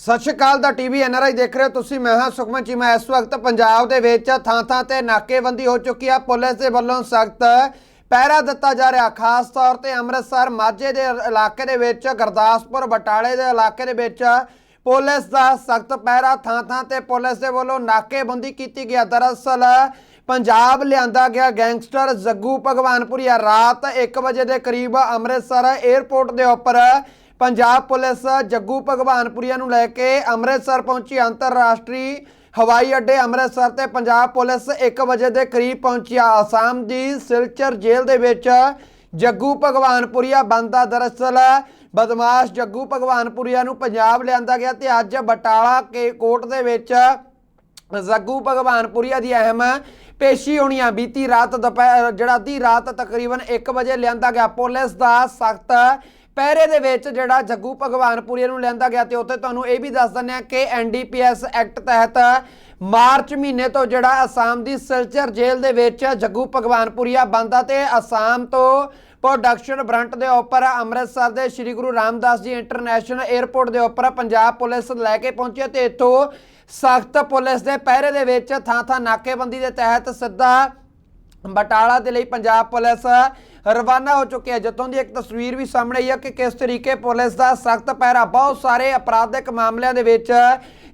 ਸਤਿ ਸ਼੍ਰੀ ਅਕਾਲ, ਦਾ TV NRI ਦੇਖ ਰਹੇ ਹੋ ਤੁਸੀਂ। ਮੈਂ ਹਾਂ ਸੁਖਮਨ ਚੀਮਾ ਇਸ ਵਕਤ ਪੰਜਾਬ ਦੇ ਵਿੱਚ ਥਾਂ ਥਾਂ ਤੇ ਨਾਕੇਬੰਦੀ ਹੋ ਚੁੱਕੀ ਹੈ ਪੁਲਿਸ ਦੇ ਵੱਲੋਂ ਸਖਤ ਪਹਿਰਾ ਦਿੱਤਾ ਜਾ ਰਿਹਾ। ਖਾਸ ਤੌਰ ਤੇ ਅੰਮ੍ਰਿਤਸਰ ਮਾਝੇ ਦੇ ਇਲਾਕੇ ਦੇ ਵਿੱਚ, ਗੁਰਦਾਸਪੁਰ ਬਟਾਲੇ ਦੇ ਇਲਾਕੇ ਦੇ ਵਿੱਚ ਪੁਲਿਸ ਦਾ ਸਖਤ ਪਹਿਰਾ ਥਾਂ ਥਾਂ ਤੇ ਪੁਲਿਸ ਦੇ ਵੱਲੋਂ ਨਾਕੇਬੰਦੀ ਕੀਤੀ ਗਿਆ ਦਰਅਸਲ ਪੰਜਾਬ ਲਿਆਂਦਾ ਗਿਆ ਗੈਂਗਸਟਰ ਜੱਗੂ ਭਗਵਾਨਪੁਰੀਆ ਰਾਤ 1 ਵਜੇ ਦੇ ਕਰੀਬ ਅੰਮ੍ਰਿਤਸਰ 에ਅਰਪੋਰਟ ਦੇ ਉੱਪਰ ਪੰਜਾਬ ਪੁਲਿਸ ਜੱਗੂ ਭਗਵਾਨਪੁਰੀਆ ਨੂੰ ਲੈ ਕੇ ਅੰਮ੍ਰਿਤਸਰ ਪਹੁੰਚੀ ਅੰਤਰਰਾਸ਼ਟਰੀ ਹਵਾਈ ਅੱਡੇ ਅੰਮ੍ਰਿਤਸਰ ਤੇ ਪੰਜਾਬ ਪੁਲਿਸ 1 ਵਜੇ ਦੇ ਕਰੀਬ ਪਹੁੰਚੀ ਆਸਾਮ ਦੀ ਸਿਲਚਰ ਜੇਲ੍ਹ ਦੇ ਵਿੱਚ ਜੱਗੂ ਭਗਵਾਨਪੁਰੀਆ ਬੰਦਾ ਦਰਅਸਲ ਬਦਮਾਸ਼ ਜੱਗੂ ਭਗਵਾਨਪੁਰੀਆ ਨੂੰ ਪੰਜਾਬ ਲਿਆਂਦਾ ਗਿਆ ਤੇ ਅੱਜ ਬਟਾਲਾ ਕੇ ਕੋਰਟ ਦੇ ਵਿੱਚ ਜੱਗੂ ਭਗਵਾਨਪੁਰੀਆ ਦੀ ਅਹਿਮ ਪੇਸ਼ੀ ਹੋਣੀ ਆ। ਬੀਤੀ ਰਾਤ ਦੁਪਹਿਰ ਜਿਹੜਾ ਅੱਧੀ ਰਾਤ ਤਕਰੀਬਨ 1 ਵਜੇ ਲਿਆਂਦਾ ਗਿਆ। ਪੁਲਿਸ ਦਾ ਸਖਤ ਪਹਿਰੇ ਦੇ ਵਿੱਚ ਜਿਹੜਾ ਜੱਗੂ ਭਗਵਾਨਪੁਰੀਆ ਨੂੰ ਲੈਂਦਾ ਗਿਆ ਤੇ ਉੱਥੇ ਤੁਹਾਨੂੰ ਇਹ ਵੀ ਦੱਸ ਦਿੰਦੇ ਆ ਕਿ ਐਨਡੀਪੀਐਸ ਐਕਟ ਤਹਿਤ ਮਾਰਚ ਮਹੀਨੇ ਤੋਂ ਜਿਹੜਾ ਅਸਾਮ ਦੀ ਸਿਲਚਰ ਜੇਲ੍ਹ ਦੇ ਵਿੱਚ ਜੱਗੂ ਭਗਵਾਨਪੁਰੀਆ ਬੰਦਾ ਤੇ ਅਸਾਮ ਤੋਂ ਪ੍ਰੋਡਕਸ਼ਨ ਬ੍ਰੰਟ ਦੇ ਉੱਪਰ ਅੰਮ੍ਰਿਤਸਰ ਦੇ ਸ੍ਰੀ ਗੁਰੂ ਰਾਮਦਾਸ ਜੀ ਇੰਟਰਨੈਸ਼ਨਲ 에ਅਰਪੋਰਟ ਦੇ ਉੱਪਰ ਪੰਜਾਬ ਪੁਲਿਸ ਲੈ ਕੇ ਪਹੁੰਚੀ ਤੇ ਇੱਥੋਂ ਸਖਤ ਪੁਲਿਸ ਦੇ ਪਹਿਰੇ ਦੇ ਵਿੱਚ ਥਾਂ ਥਾਂ ਨਾਕੇਬੰਦੀ ਦੇ ਤਹਿਤ ਸਿੱਧਾ ਬਟਾਲਾ ਦੇ ਲਈ ਪੰਜਾਬ ਪੁਲਿਸ ਰਵਾਨਾ ਹੋ ਚੁੱਕੀ ਹੈ। ਜਿੱਥੋਂ ਦੀ ਇੱਕ ਤਸਵੀਰ ਵੀ ਸਾਹਮਣੇ ਆਈ ਹੈ ਕਿ ਕਿਸ ਤਰੀਕੇ ਪੁਲਿਸ ਦਾ ਸਖਤ ਪਹਿਰਾ, ਬਹੁਤ ਸਾਰੇ ਅਪਰਾਧਿਕ ਮਾਮਲਿਆਂ ਦੇ ਵਿੱਚ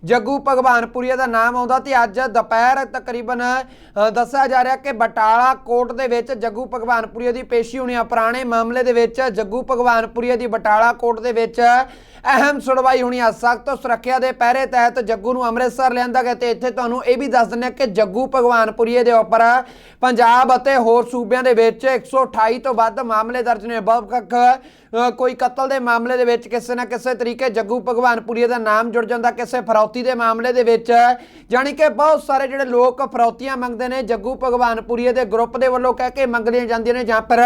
ਜੱਗੂ ਭਗਵਾਨਪੁਰੀਆ ਦਾ ਨਾਮ ਆਉਂਦਾ ਤੇ ਅੱਜ ਦੁਪਹਿਰ ਤਕਰੀਬਨ ਦੱਸਿਆ ਜਾ ਰਿਹਾ ਕਿ ਬਟਾਲਾ ਕੋਰਟ ਦੇ ਵਿੱਚ ਜੱਗੂ ਭਗਵਾਨਪੁਰੀਆ ਦੀ ਪੇਸ਼ੀ ਹੋਣੀ ਆ। ਪੁਰਾਣੇ ਮਾਮਲੇ ਦੇ ਵਿੱਚ ਜੱਗੂ ਭਗਵਾਨਪੁਰੀਆ ਦੀ ਬਟਾਲਾ ਕੋਰਟ ਦੇ ਵਿੱਚ ਅਹਿਮ ਸੁਣਵਾਈ ਹੋਣੀ ਆ। ਸਖਤ ਸੁਰੱਖਿਆ ਦੇ ਪਹਿਰੇ ਤਹਿਤ ਜੱਗੂ ਨੂੰ ਅੰਮ੍ਰਿਤਸਰ ਲਿਆਂਦਾ ਗਿਆ ਤੇ ਇੱਥੇ ਤੁਹਾਨੂੰ ਇਹ ਵੀ ਦੱਸ ਦਿੰਦੇ ਹਾਂ ਕਿ ਜੱਗੂ ਭਗਵਾਨਪੁਰੀਏ ਦੇ ਉੱਪਰ ਪੰਜਾਬ ਅਤੇ ਹੋਰ ਸੂਬਿਆਂ ਦੇ ਵਿੱਚ 128 ਤੋਂ ਵੱਧ ਮਾਮਲੇ ਦਰਜ ਨੇ। ਬਵਕ ਕੋਈ ਕਤਲ ਦੇ ਮਾਮਲੇ ਦੇ ਵਿੱਚ ਕਿਸੇ ਨਾ ਕਿਸੇ ਤਰੀਕੇ ਜੱਗੂ ਭਗਵਾਨਪੁਰੀਏ ਦਾ ਨਾਮ ਜੁੜ ਜਾਂਦਾ, ਕਿਸੇ ਫਰੌਤੀ ਦੇ ਮਾਮਲੇ ਦੇ ਵਿੱਚ, ਜਾਣੀ ਕਿ ਬਹੁਤ ਸਾਰੇ ਜਿਹੜੇ ਲੋਕ ਫਰੌਤੀਆਂ ਮੰਗਦੇ ਨੇ, ਜੱਗੂ ਭਗਵਾਨਪੁਰੀਏ ਦੇ ਗਰੁੱਪ ਦੇ ਵੱਲੋਂ ਕਹਿ ਕੇ ਮੰਗਲੀਆਂ ਜਾਂਦੀਆਂ ਨੇ, ਜਾਂ ਪਰ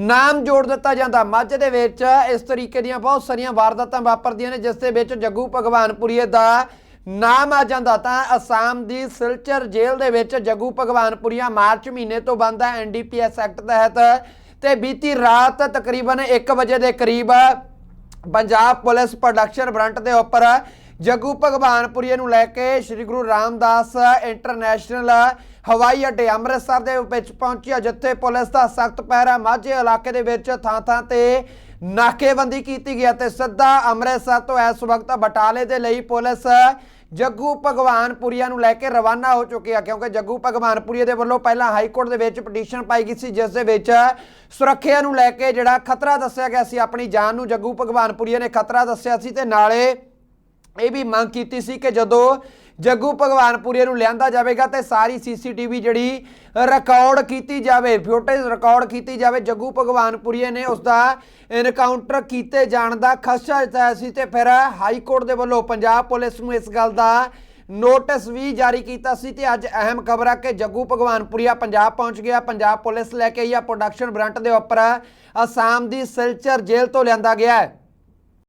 ਨਾਮ ਜੋੜ ਦਿੱਤਾ ਜਾਂਦਾ। ਮੱਝ ਦੇ ਵਿੱਚ ਇਸ ਤਰੀਕੇ ਦੀਆਂ ਬਹੁਤ ਸਾਰੀਆਂ ਵਾਰਦਾਤਾਂ ਵਾਪਰਦੀਆਂ ਨੇ, ਜਿਸ ਦੇ ਵਿੱਚ ਜੱਗੂ ਭਗਵਾਨਪੁਰੀਏ ਦਾ ਨਾਮ ਆ ਜਾਂਦਾ। ਤਾਂ ਅਸਾਮ ਦੀ ਸਿਲਚਰ ਜੇਲ੍ਹ ਦੇ ਵਿੱਚ ਜੱਗੂ ਭਗਵਾਨਪੁਰੀਆ ਮਾਰਚ ਮਹੀਨੇ ਤੋਂ ਬੰਦਾ ਐਨਡੀਪੀਐਸ ਐਕਟ ਤਹਿਤ। ਤੇ ਬੀਤੀ ਰਾਤ ਤਕਰੀਬਨ 1 ਵਜੇ ਦੇ ਕਰੀਬ ਪੰਜਾਬ ਪੁਲਿਸ ਪ੍ਰੋਡਕਸ਼ਨ ਬ੍ਰੰਟ ਦੇ ਉੱਪਰ ਜੱਗੂ ਭਗਵਾਨਪੁਰੀਏ ਨੂੰ ਲੈ ਕੇ ਸ੍ਰੀ ਗੁਰੂ ਰਾਮਦਾਸ ਇੰਟਰਨੈਸ਼ਨਲ ਹਵਾਈ ਅੱਡੇ ਅੰਮ੍ਰਿਤਸਰ ਦੇ ਵਿੱਚ ਪਹੁੰਚਿਆ, ਜਿੱਥੇ ਪੁਲਿਸ ਦਾ ਸਖਤ ਪਹਿਰਾ ਮਾਝੇ ਇਲਾਕੇ ਦੇ ਵਿੱਚ ਥਾਂ ਥਾਂ ਤੇ ਨਾਕੇਬੰਦੀ ਕੀਤੀ ਗਈ ਅਤੇ ਸਿੱਧਾ ਅੰਮ੍ਰਿਤਸਰ ਤੋਂ ਇਸ ਵਕਤ ਬਟਾਲੇ ਦੇ ਲਈ ਪੁਲਿਸ ਜੱਗੂ ਭਗਵਾਨਪੁਰੀਆ ਨੂੰ ਲੈ ਕੇ ਰਵਾਨਾ ਹੋ ਚੁੱਕੀ ਆ, ਕਿਉਂਕਿ ਜੱਗੂ ਭਗਵਾਨਪੁਰੀਆ ਦੇ ਵੱਲੋਂ ਪਹਿਲਾਂ ਹਾਈ ਕੋਰਟ ਦੇ ਵਿੱਚ ਪਟੀਸ਼ਨ ਪਾਈ ਗਈ ਸੀ, ਜਿਸ ਦੇ ਵਿੱਚ ਸੁਰੱਖਿਆ ਨੂੰ ਲੈ ਕੇ ਜਿਹੜਾ ਖਤਰਾ ਦੱਸਿਆ ਗਿਆ ਸੀ, ਆਪਣੀ ਜਾਨ ਨੂੰ ਜੱਗੂ ਭਗਵਾਨਪੁਰੀਆ ਨੇ ਖਤਰਾ ਦੱਸਿਆ ਸੀ ਤੇ ਨਾਲੇ ਇਹ ਵੀ ਮੰਗ ਕੀਤੀ ਸੀ ਕਿ ਜਦੋਂ ਜੱਗੂ ਭਗਵਾਨਪੁਰੀਆ ਨੂੰ ਲਿਆਂਦਾ ਜਾਵੇਗਾ ਤੇ ਸਾਰੀ ਸੀਸੀਟੀਵੀ ਜਿਹੜੀ ਰਿਕਾਰਡ ਕੀਤੀ ਜਾਵੇ ਫੁਟੇਜ ਰਿਕਾਰਡ ਕੀਤੀ ਜਾਵੇ, ਜੱਗੂ ਭਗਵਾਨਪੁਰੀਆ ਨੇ ਉਸ ਦਾ ਐਨਕਾਊਂਟਰ ਕੀਤੇ ਜਾਣ ਦਾ ਖਦਸ਼ਾ ਜਤਾਇਆ ਸੀ ਤੇ ਫਿਰ ਹਾਈ ਕੋਰਟ ਦੇ ਵੱਲੋਂ ਪੰਜਾਬ ਪੁਲਿਸ ਨੂੰ ਇਸ ਗੱਲ ਦਾ ਨੋਟਿਸ ਵੀ ਜਾਰੀ ਕੀਤਾ ਸੀ ਤੇ ਅੱਜ ਅਹਿਮ ਖਬਰ ਆ ਕਿ ਜੱਗੂ ਭਗਵਾਨਪੁਰੀਆ ਪੰਜਾਬ ਪਹੁੰਚ ਗਿਆ, ਪੰਜਾਬ ਪੁਲਿਸ ਲੈ ਕੇ ਆਈ ਆ ਪ੍ਰੋਡਕਸ਼ਨ ਬ੍ਰੰਟ ਦੇ ਉੱਪਰ ਅਸਾਮ ਦੀ ਸਿਲਚਰ ਜੇਲ੍ਹ ਤੋਂ ਲਿਆਂਦਾ ਗਿਆ ਹੈ।